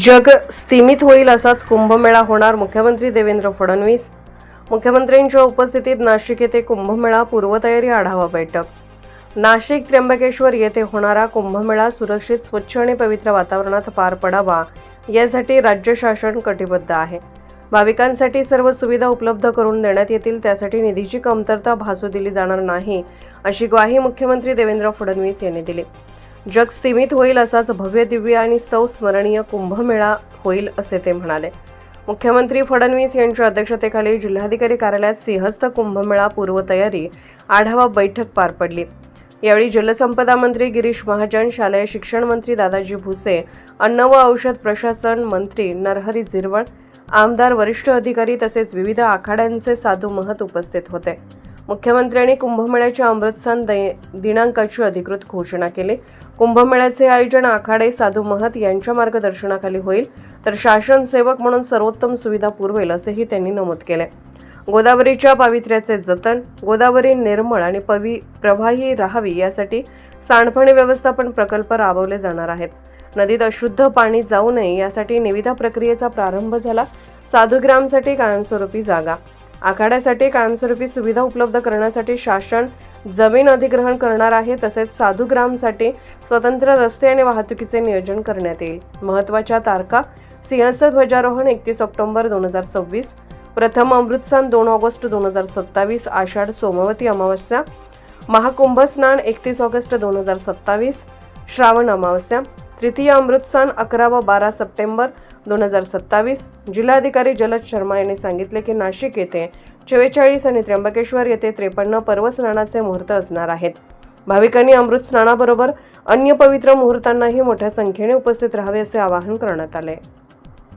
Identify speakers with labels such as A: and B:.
A: जग स्थिमित होईल असाच कुंभमेळा होणार मुख्यमंत्री देवेंद्र फडणवीस. मुख्यमंत्र्यांच्या उपस्थितीत नाशिक येथे कुंभमेळा पूर्वतयारी आढावा बैठक. नाशिक त्र्यंबकेश्वर येथे होणारा कुंभमेळा सुरक्षित स्वच्छ आणि पवित्र वातावरणात पार पडावा यासाठी राज्य शासन कटिबद्ध आहे. भाविकांसाठी सर्व सुविधा उपलब्ध करून देण्यात येतील त्यासाठी निधीची कमतरता भासू दिली जाणार नाही अशी ग्वाही मुख्यमंत्री देवेंद्र फडणवीस यांनी दिली. जग स्थिमित होईल असाच भव्य दिव्य आणि संस्मरणीय कुंभमेळा होईल असे ते म्हणाले. मुख्यमंत्री फडणवीस यांच्या अध्यक्षतेखाली जिल्हाधिकारी कार्यालयात सिंहस्थ कुंभमेळा पूर्वतयारी आढावा बैठक पार पडली. यावेळी जलसंपदा मंत्री गिरीश महाजन शालेय शिक्षण मंत्री दादाजी भुसे अन्न व औषध प्रशासन मंत्री नरहरी झिरवळ आमदार वरिष्ठ अधिकारी तसेच विविध आखाड्यांचे साधू महत उपस्थित होते. मुख्यमंत्र्यांनी कुंभमेळ्याच्या अमृतसान दिनांकाची अधिकृत घोषणा केली. कुंभमेळ्याचे आयोजन आखाडे साधू महत यांच्या मार्गदर्शनाखाली होईल तर शासन सेवक म्हणून सर्वोत्तम सुविधा पुरवेल असेही त्यांनी नमूद केले. गोदावरीच्या पावित्र्याचे जतन गोदावरी निर्मळ आणि पवी प्रवाही राहावी यासाठी सांडपाणी व्यवस्थापन प्रकल्प राबवले जाणार आहेत. नदीत अशुद्ध पाणी जाऊ नये यासाठी निविदा प्रक्रियेचा प्रारंभ झाला. साधुग्रामसाठी कायमस्वरूपी जागा. आखाड्यासाठी कायमस्वरूपी सुविधा उपलब्ध करण्यासाठी शासन जमीन अधिग्रहण करणार आहे तसेच साधुग्रामसाठी स्वतंत्र रस्ते आणि वाहतुकीचे नियोजन करण्यात येईल. महत्त्वाच्या तारखा सिंहस्थ ध्वजारोहण एकतीस ऑक्टोबर दोन हजार सव्वीस प्रथम अमृतसान दोन ऑगस्ट दोन हजार सत्तावीस आषाढ सोमवती अमावस्या महाकुंभ स्नान एकतीस ऑगस्ट दोन हजार सत्तावीस श्रावण अमावस्या तृतीय अमृतसान अकरा व बारा सप्टेंबर दोन हजार सत्तावीस जिल्हाधिकारी जलद शर्मा यांनी सांगितले की नाशिक येथे चव्वेचाळीस आणि त्र्यंबकेश्वर येथे त्रेपन्न पर्वस्नानाचे मुहूर्त असणार आहेत. भाविकांनी अमृत स्नानाबरोबर अन्य पवित्र मुहूर्तांनाही मोठ्या संख्येने उपस्थित राहावे असे आवाहन करण्यात आले.